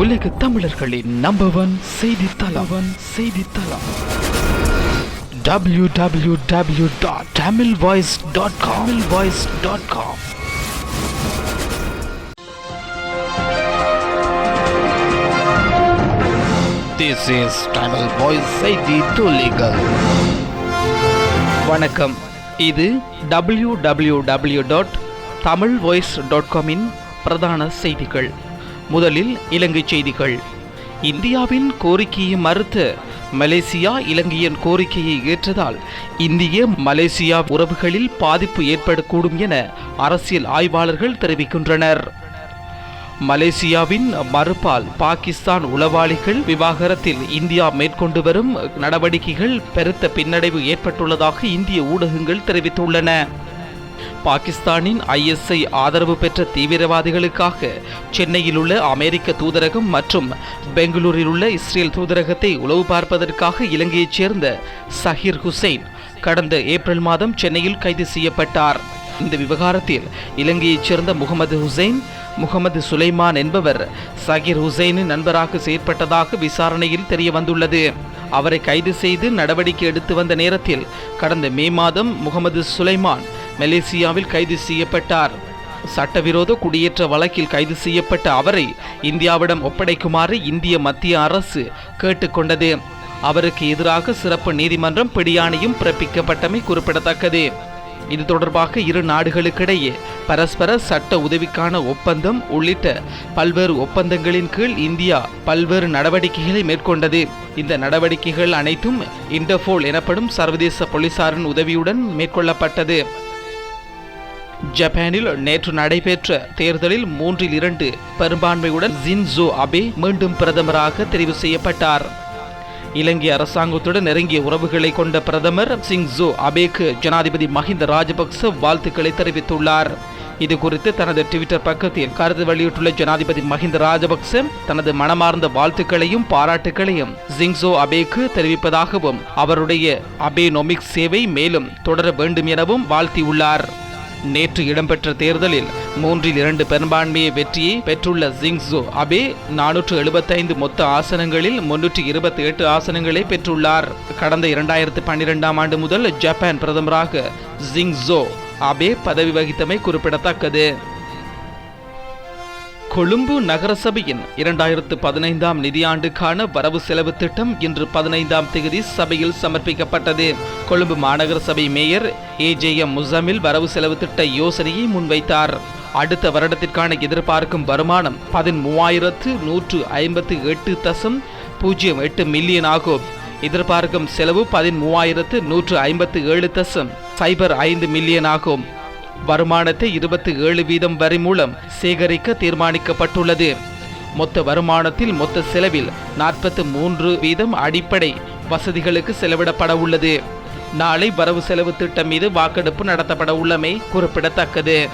உலக தமிழர்களின் number one செய்தி தளவன் W W W dot Tamil voice dot Tamil voice dot com this is Tamil voice செய்தி துளிகள் வணக்கம். இது W W W dot Tamil voice dot காமின் பிரதான செய்திகள். முதலில் இலங்கை செய்திகள். இந்தியாவின் கோரிக்கையை மறுத்து மலேசியா இலங்கையின் கோரிக்கையை ஏற்றதால் இந்திய மலேசியா உறவுகளில் பாதிப்பு ஏற்படக்கூடும் என அரசியல் ஆய்வாளர்கள் தெரிவிக்கின்றனர். மலேசியாவின் மறுப்பால் பாகிஸ்தான் உளவாளிகள் விவாகரத்தில் இந்தியா மேற்கொண்டு வரும் நடவடிக்கைகள் பெருத்த பின்னடைவு ஏற்பட்டுள்ளதாக இந்திய ஊடகங்கள் தெரிவித்துள்ளன. பாகிஸ்தானின் ஐஎஸ்ஐ ஆதரவு பெற்ற தீவிரவாதிகளுக்காக சென்னையில் உள்ள அமெரிக்க தூதரகம் மற்றும் பெங்களூரில் உள்ள இஸ்ரேல் தூதரகத்தை உளவு பார்ப்பதற்காக இலங்கையைச் சேர்ந்த சஹீர் ஹுசைன் கடந்த ஏப்ரல் மாதம் சென்னையில் கைது செய்யப்பட்டார். இந்த விவகாரத்தில் இலங்கையைச் சேர்ந்த முகமது ஹுசைன் முகமது சுலைமான் என்பவர் சகீர் ஹுசைனின் நண்பராக செயற்பட்டதாக விசாரணையில் தெரிய வந்துள்ளது அவரை கைது செய்து நடவடிக்கை எடுத்து வந்த நேரத்தில் கடந்த மே மாதம் முகமது சுலைமான் மலேசியாவில் கைது செய்யப்பட்டார். சட்டவிரோத குடியேற்ற வழக்கில் கைது செய்யப்பட்ட அவரை இந்தியாவிடம் ஒப்படைக்குமாறு இந்திய மத்திய அரசு கேட்டுக்கொண்டது. அவருக்கு எதிராக சிறப்பு நீதிமன்றம் பிடியாணையும் பிறப்பிக்கப்பட்டமை குறிப்பிடத்தக்கது. இது தொடர்பாக இரு நாடுகளுக்கிடையே பரஸ்பர சட்ட உதவிக்கான ஒப்பந்தம் உள்ளிட்ட பல்வேறு ஒப்பந்தங்களின் கீழ் இந்தியா பல்வேறு நடவடிக்கைகளை மேற்கொண்டது. இந்த நடவடிக்கைகள் அனைத்தும் இன்டர்போல் எனப்படும் சர்வதேச போலீசாரின் உதவியுடன் மேற்கொள்ளப்பட்டது. ஜப்பானில் நேற்று நடைபெற்ற தேர்தலில் மூன்றில் இரண்டு பெரும்பான்மையுடன் ஜின்சோ அபே மீண்டும் பிரதமராக தெரிவு செய்யப்பட்டார். இலங்கை அரசாங்கத்துடன் நெருங்கிய உறவுகளை கொண்ட பிரதமர் சிங்சோ அபேக்கு ஜனாதிபதி மஹிந்த ராஜபக்ச வாழ்த்துக்களை தெரிவித்துள்ளார். இது குறித்து தனது ட்விட்டர் பக்கத்தில் கருத்து வெளியிட்டுள்ள ஜனாதிபதி மஹிந்த ராஜபக்ச தனது மனமார்ந்த வாழ்த்துக்களையும் பாராட்டுகளையும் ஜிங்சோ அபேக்கு தெரிவிப்பதாகவும் அவருடைய அபேனொமிக் சேவை மேலும் தொடர வேண்டும் எனவும் வாழ்த்தியுள்ளார். நேற்று இடம்பெற்ற தேர்தலில் மூன்றில் இரண்டு பெரும்பான்மையை வெற்றியை பெற்றுள்ள ஜிங்ஸோ அபே நானூற்று எழுபத்தைந்து மொத்த ஆசனங்களில் முன்னூற்றி இருபத்தி எட்டு ஆசனங்களை பெற்றுள்ளார். கடந்த இரண்டாயிரத்து பன்னிரெண்டாம் ஆண்டு முதல் ஜப்பான் பிரதமராக ஜிங்ஸோ அபே பதவி வகித்தமை குறிப்பிடத்தக்கது. கொழும்பு நகரசபையின் இரண்டாயிரத்து பதினைந்தாம் நிதியாண்டுக்கான வரவு செலவு திட்டம் இன்று பதினைந்தாம் தேதி சபையில் சமர்ப்பிக்கப்பட்டது. கொழும்பு மாநகர சபை mayor A J M Muzammil வரவு செலவு திட்ட யோசனையை முன்வைத்தார். அடுத்த வருடத்திற்கான எதிர்பார்க்கும் வருமானம் பதிமூவாயிரத்து நூற்று ஐம்பத்து எட்டு தசம் பூஜ்ஜியம் எட்டு மில்லியன் ஆகும். எதிர்பார்க்கும் செலவு பதிமூவாயிரத்து நூற்று ஐம்பத்து ஏழு தசம் சைபர் ஐந்து மில்லியன் ஆகும். வருமானத்தை இருபத்தி ஏழு வீதம் வரி மூலம் சேகரிக்க தீர்மானிக்கப்பட்டுள்ளது. மொத்த வருமானத்தில் மொத்த செலவில் நாற்பத்து மூன்று வீதம் அடிப்படை வசதிகளுக்கு செலவிடப்பட உள்ளது. நாளை வரவு செலவு திட்டம் மீது வாக்கெடுப்பு நடத்தப்பட உள்ளமை குறிப்பிடத்தக்கது.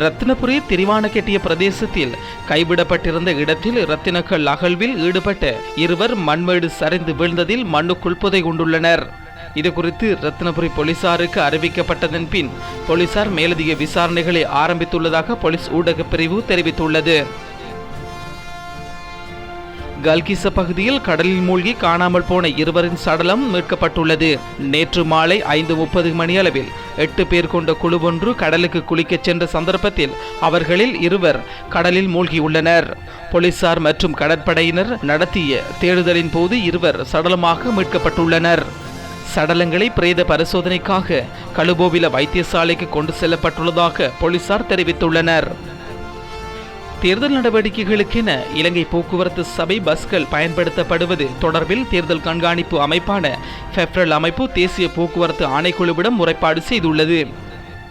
ரத்தினபுரி திரிவானக்கெட்டிய பிரதேசத்தில் கைவிடப்பட்டிருந்த இடத்தில் ரத்தினக்கல் அகழ்வில் ஈடுபட்ட இருவர் மண்மேடு சரிந்து வீழ்ந்ததில் மண்ணுக்குள் புதை கொண்டுள்ளனர் இது குறித்து ரத்னபுரி போலீசாருக்கு அறிவிக்கப்பட்டதன் பின் போலீசார் மேலதிக விசாரணைகளை ஆரம்பித்துள்ளதாக போலீஸ் ஊடகப் பிரிவு தெரிவித்துள்ளது. கல்கிச பகுதியில் கடலில் மூழ்கி காணாமல் போன இருவரின் சடலம் மீட்கப்பட்டுள்ளது. நேற்று மாலை ஐந்து முப்பது மணி அளவில் எட்டு பேர் கொண்ட குழு ஒன்று கடலுக்கு குளிக்கச் சென்ற சந்தர்ப்பத்தில் அவர்களில் இருவர் கடலில் மூழ்கியுள்ளனர். போலீசார் மற்றும் கடற்படையினர் நடத்திய தேடுதலின் போது இருவர் சடலமாக மீட்கப்பட்டுள்ளனர். சடலங்களை பிரேத பரிசோதனைக்காக கழுபோவில வைத்தியசாலைக்கு கொண்டு செல்லப்பட்டுள்ளதாக போலீசார் தெரிவித்துள்ளனர். தேர்தல் நடவடிக்கைகளுக்கென இலங்கை போக்குவரத்து சபை பஸ்கள் பயன்படுத்தப்படுவது தொடர்பில் தேர்தல் கண்காணிப்பு அமைப்பான பெப்ரல் அமைப்பு தேசிய போக்குவரத்து ஆணைக்குழுவிடம் முறைப்பாடு செய்துள்ளது.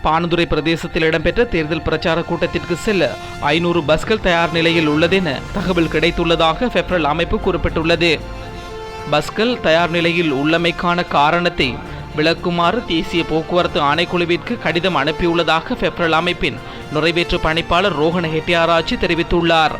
பானதுரை பிரதேசத்தில் இடம்பெற்ற தேர்தல் பிரச்சார கூட்டத்திற்கு செல்ல ஐநூறு பஸ்கள் தயார் நிலையில் உள்ளதென தகவல் கிடைத்துள்ளதாக பெப்ரல் அமைப்பு குறிப்பிட்டுள்ளது. பஸ்கள் தயார் நிலையில் உள்ளமைக்கான காரணத்தை விளக்குமாறு தேசிய போக்குவரத்து ஆணைக்குழுவிற்கு கடிதம் அனுப்பியுள்ளதாக பெப்ரல் அமைப்பின் நிறைவேற்று பணிப்பாளர் ரோஹன் ஹெட்டியாராஜி தெரிவித்துள்ளார்.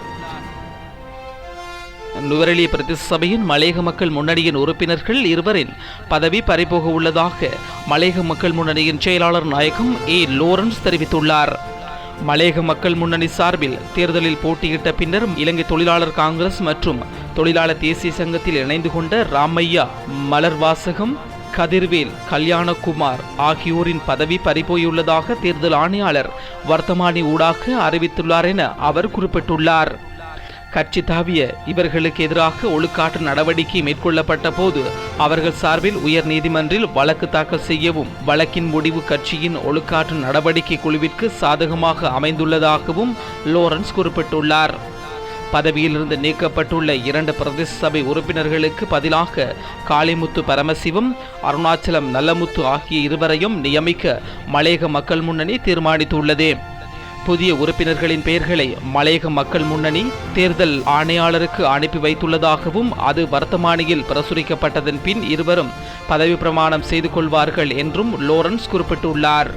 நுவரெலிய பிரதேச சபையின் மலையக மக்கள் முன்னணியின் உறுப்பினர்கள் இருவரின் பதவி பறிபோக உள்ளதாக மலையக மக்கள் முன்னணியின் செயலாளர் நாயகம் ஏ. லோரன்ஸ் தெரிவித்துள்ளார். மலையக மக்கள் முன்னணி சார்பில் தேர்தலில் போட்டியிட்ட பின்னர் இலங்கை தொழிலாளர் காங்கிரஸ் மற்றும் தொழிலாளர் தேசிய சங்கத்தில் இணைந்து கொண்ட ராமையா மலர்வாசகம் கதிர்வேல் கல்யாணகுமார் ஆகியோரின் பதவி பறிபோயுள்ளதாக தேர்தல் ஆணையாளர் வர்த்தமானி ஊடாக அறிவித்துள்ளார் என அவர் குறிப்பிட்டுள்ளார். கட்சி தாவிய இவர்களுக்கு எதிராக ஒழுக்காற்று நடவடிக்கை மேற்கொள்ளப்பட்ட போது அவர்கள் சார்பில் உயர் நீதிமன்றில் வழக்கு தாக்கல் செய்யவும் வழக்கின் முடிவு கட்சியின் ஒழுக்காற்று நடவடிக்கை குழுவிற்கு சாதகமாக அமைந்துள்ளதாகவும் லோரன்ஸ் குறிப்பிட்டுள்ளார். பதவியிலிருந்து நீக்கப்பட்டுள்ள இரண்டு பிரதேச சபை உறுப்பினர்களுக்கு பதிலாக காளிமுத்து பரமசிவம் அருணாச்சலம் நல்லமுத்து ஆகிய இருவரையும் நியமிக்க மலையக மக்கள் முன்னணி தீர்மானித்துள்ளது. புதிய உறுப்பினர்களின் பெயர்களை மலையக மக்கள் முன்னணி தேர்தல் ஆணையாளருக்கு அனுப்பி வைத்துள்ளதாகவும் அது வர்த்தமானியில் பிரசுரிக்கப்பட்டதன் பின் இருவரும் பதவி பிரமாணம் செய்து கொள்வார்கள் என்றும் லோரன்ஸ் குறிப்பிட்டுள்ளார்.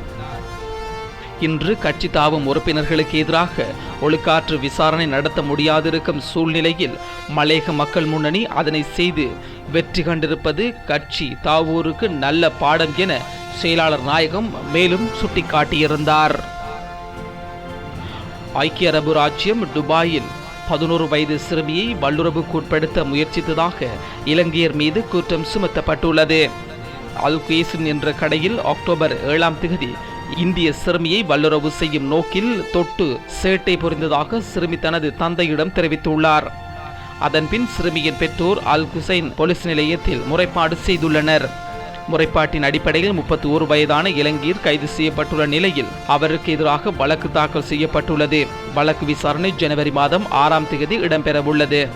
இன்று கட்சி தாவும் உறுப்பினர்களுக்கு எதிராக ஒழுக்காற்று விசாரணை நடத்த முடியாதிருக்கும் சூழ்நிலையில் மலையக மக்கள் முன்னணி அதனை செய்து வெற்றி கண்டிருப்பது கட்சி தாவூருக்கு நல்ல பாடம் என செயலாளர் நாயகம் மேலும் சுட்டிக்காட்டியிருந்தார். ஐக்கிய அரபு ராஜ்யம் துபாயில் பதினோரு வயது சிறுமியை வல்லுறவுக்குட்படுத்த முயற்சித்ததாக இலங்கையர் மீது குற்றம் சுமத்தப்பட்டுள்ளது. அல் குயேசின் என்ற கடையில் அக்டோபர் ஏழாம் தேதி இந்திய சிறுமியை வல்லுறவு செய்யும் நோக்கில் தொட்டு சேட்டை புரிந்ததாக சிறுமி தனது தந்தையிடம் தெரிவித்துள்ளார். அதன்பின் சிறுமியின் பெற்றோர் அல் குசைன் போலீஸ் நிலையத்தில் முறைப்பாடு செய்துள்ளனர். முறைப்பாட்டின் அடிப்படையில் முப்பத்தி ஒரு வயதான இலங்கையர் கைது செய்யப்பட்டுள்ள நிலையில் அவருக்கு எதிராக வழக்கு தாக்கல் செய்யப்பட்டுள்ளது. வழக்கு விசாரணை ஜனவரி மாதம் ஆறாம் தேதி இடம்பெறவுள்ளது.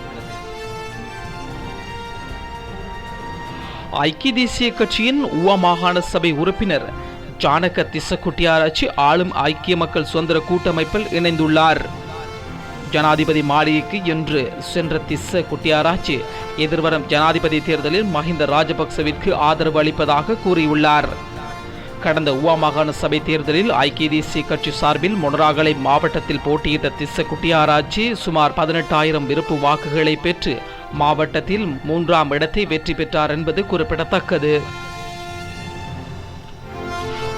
ஐக்கிய தேசிய கட்சியின் உவா மாகாண சபை உறுப்பினர் ஜானக திசக்குட்டியாராச்சி ஆளும் ஐக்கிய மக்கள் சுதந்திர கூட்டமைப்பில் இணைந்துள்ளார். ஜனாதிபதி மாளிகைக்கு இன்று சென்ற திஸ்ஸ குட்டியாராச்சி எதிர்வரும் ஜனாதிபதி தேர்தலில் மஹிந்த ராஜபக்சவிற்கு ஆதரவு அளிப்பதாக கூறியுள்ளார். கடந்த உவா மாகாண சபை தேர்தலில் ஐக்கிய தேசிய கட்சி சார்பில் மொனராகலை மாவட்டத்தில் போட்டியிட்ட திஸ்ஸ குட்டியாராச்சி சுமார் பதினெட்டாயிரம் விருப்பு வாக்குகளை பெற்று மாவட்டத்தில் மூன்றாம் இடத்தை வெற்றி பெற்றார் என்பது குறிப்பிடத்தக்கது.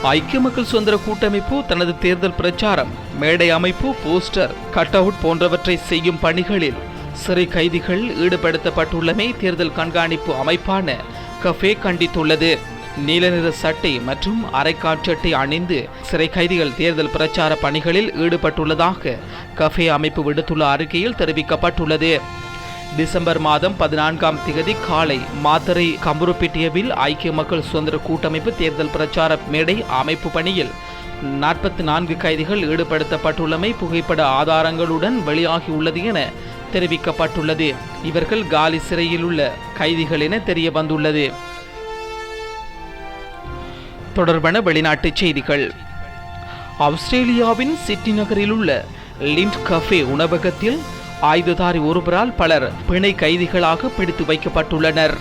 ஐக்கிய மக்கள் சுதந்திர கூட்டமைப்பு தனது தேர்தல் பிரச்சாரம் மேடை அமைப்பு போஸ்டர் கட் அவுட் போன்றவற்றை செய்யும் பணிகளில் சிறை கைதிகள் ஈடுபடுத்தப்பட்டுள்ளமை தேர்தல் கண்காணிப்பு அமைப்பான கஃபே கண்டித்துள்ளது. நீல நிற சட்டை மற்றும் அரைக்காற்றட்டை அணிந்து சிறை கைதிகள் தேர்தல் பிரச்சார பணிகளில் ஈடுபட்டுள்ளதாக கஃபே அமைப்பு விடுத்துள்ள அறிக்கையில் தெரிவிக்கப்பட்டுள்ளது. டிசம்பர் மாதம் பதினான்காம் திகதி காலை மாத்தரை கம்புருப்பிட்டியவில் ஐக்கிய மக்கள் சுதந்திர கூட்டமைப்பு தேர்தல் பிரச்சார மேடை அமைப்பு பணியில் நாற்பத்தி நான்கு கைதிகள் ஈடுபடுத்தப்பட்டுள்ளமை புகைப்பட ஆதாரங்களுடன் வெளியாகியுள்ளது என தெரிவிக்கப்பட்டுள்ளது. இவர்கள் காலி சிறையில் உள்ள கைதிகள் என தெரிய வந்துள்ளது தொடர்பான வெளிநாட்டுச் செய்திகள். ஆஸ்திரேலியாவின் சிட்னி நகரில் உள்ள லிண்ட் கஃபே உணவகத்தில் ஆயுததாரி ஒருவரால் பலர் பிணை கைதிகளாக பிடித்து வைக்கப்பட்டுள்ளனர்.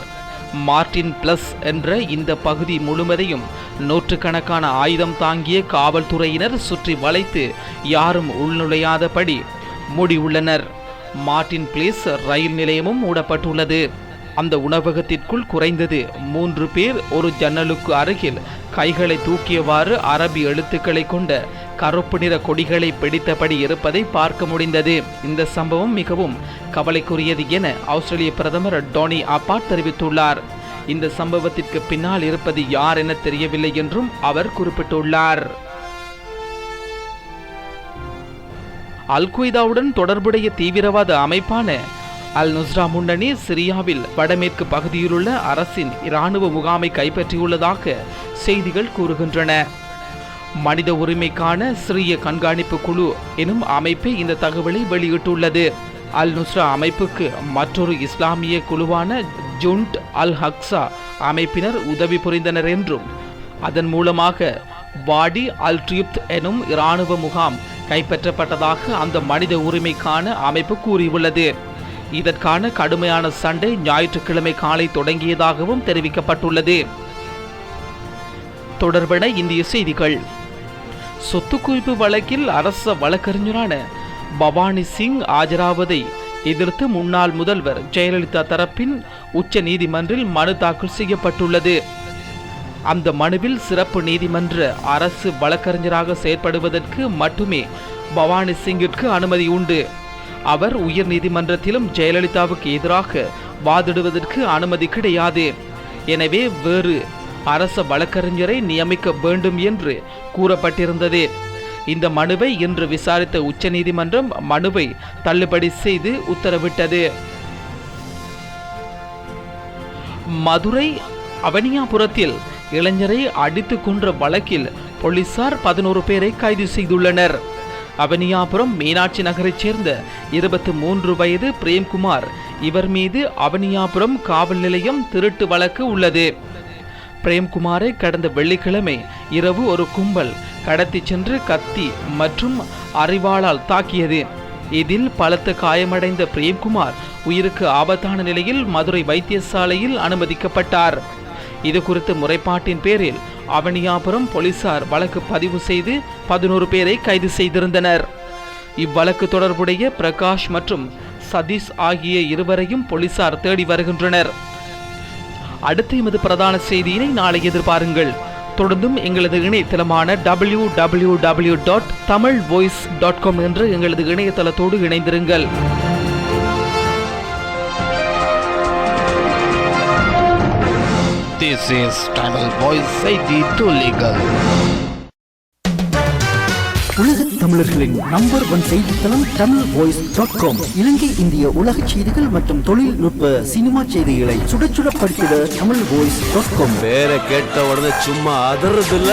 மார்டின் பிளஸ் என்ற இந்த பகுதி முழுவதையும் நூற்றுக்கணக்கான ஆயுதம் தாங்கிய காவல்துறையினர் சுற்றி வளைத்து யாரும் உள்நுழையாதபடி மூடியுள்ளனர். மார்டின் பிளேஸ் ரயில் நிலையமும் மூடப்பட்டுள்ளது. அந்த உணவகத்திற்குள் குறைந்தது மூன்று பேர் ஒரு ஜன்னலுக்கு அருகில் கைகளை தூக்கியவாறு அரபி எழுத்துக்களை கொண்ட கருப்பு நிற கொடிகளை பிடித்தபடி இருப்பதை பார்க்க முடிந்தது. இந்த சம்பவம் மிகவும் கவலைக்குரியது என ஆஸ்திரேலிய பிரதமர் டோனி அப்பாட் தெரிவித்துள்ளார். இந்த சம்பவத்திற்கு பின்னால் இருப்பது யார் என தெரியவில்லை என்றும் அவர் குறிப்பிட்டுள்ளார். அல்கொய்தாவுடன் தொடர்புடைய தீவிரவாத அமைப்பான அல் நுஸ்ரா முன்னணி சிரியாவில் வடமேற்கு பகுதியிலுள்ள அரசின் இராணுவ முகாமை கைப்பற்றியுள்ளதாக செய்திகள் கூறுகின்றன. மனித உரிமைக்கான சிறிய கண்காணிப்பு குழு எனும் அமைப்பே இந்த தகவலை வெளியிட்டுள்ளது. அல் நுஸ்ரா அமைப்புக்கு மற்றொரு இஸ்லாமிய குழுவான ஜுண்ட் அல் ஹக்ஸா அமைப்பினர் உதவி புரிந்தனர் என்றும் அதன் மூலமாக வாடி அல் ட்ரியுப்த் எனும் இராணுவ முகாம் கைப்பற்றப்பட்டதாக அந்த மனித உரிமைக்கான அமைப்பு கூறியுள்ளது. இதற்கான கடுமையான சண்டை ஞாயிற்றுக்கிழமை காலை தொடங்கியதாகவும் தெரிவிக்கப்பட்டுள்ளது. தொடர்பன இந்திய செய்திகள். சொத்து குவிப்பு வழக்கில் அரச வழக்கறிஞரான பவானி சிங் ஆஜராவதை எதிர்த்து முன்னாள் முதல்வர் ஜெயலலிதா தரப்பின் உச்ச நீதிமன்றில் மனு தாக்கல் செய்யப்பட்டுள்ளது. அந்த மனுவில் சிறப்பு நீதிமன்ற அரசு வழக்கறிஞராக செயற்படுவதற்கு மட்டுமே பவானி சிங்கிற்கு அனுமதி உண்டு. அவர் உயர் நீதிமன்றத்திலும் ஜெயலலிதாவுக்கு எதிராக வாதிடுவதற்கு அனுமதி கிடையாது. எனவே வேறு அரச வழக்கறிஞரை நியமிக்க வேண்டும் என்று கூறப்பட்டிருந்தது. இந்த மனுவை இன்று விசாரித்த உச்சநீதிமன்றம் மனுவை தள்ளுபடி செய்து உத்தரவிட்டது. மதுரை அவனியாபுரத்தில் இளைஞரை அடித்து கொன்ற வழக்கில் போலீசார் பதினோரு பேரை கைது செய்துள்ளனர். அவனியாபுரம் மீனாட்சி நகரைச் சேர்ந்த இருபத்தி மூன்று வயது பிரேம்குமார் இவர் மீது அவனியாபுரம் காவல் நிலையம் திருட்டு வழக்கு உள்ளது. பிரேம்குமாரை கடந்த வெள்ளிக்கிழமை இரவு ஒரு கும்பல் கடத்தி சென்று கத்தி மற்றும் அறிவாளால் தாக்கியது. இதில் பலத்த காயமடைந்த பிரேம்குமார் உயிருக்கு ஆபத்தான நிலையில் மதுரை வைத்தியசாலையில் அனுமதிக்கப்பட்டார். இது குறித்த முறைப்பாட்டின் பேரில் அவனியாபுரம் போலீசார் வழக்கு பதிவு செய்து பதினோரு பேரை கைது செய்திருந்தனர். இவ்வழக்கு தொடர்புடைய பிரகாஷ் மற்றும் சதீஷ் ஆகிய இருவரையும் போலீசார் தேடி வருகின்றனர். அடுத்த எமது பிரதான செய்தியினை நாளை எதிர்பாருங்கள். தொடர்ந்தும் எங்களது இணையதளமான W W W dot Tamil voice dot com என்ற எங்களது இணையதளத்தோடு இணைந்திருங்கள். This is Tamil Voice செய்தி துளிகள் உலக தமிழர்களின் நம்பர் ஒன் செய்தித்தளம் தமிழ் வாய்ஸ் டாட் காம் இலங்கை இந்திய உலக செய்திகள் மற்றும் தொழில்நுட்ப சினிமா செய்திகளை சுட சுட படித்திட தமிழ் வாய்ஸ் டாட் காம் வேற கேட்ட உடனே சும்மா அதறது இல்ல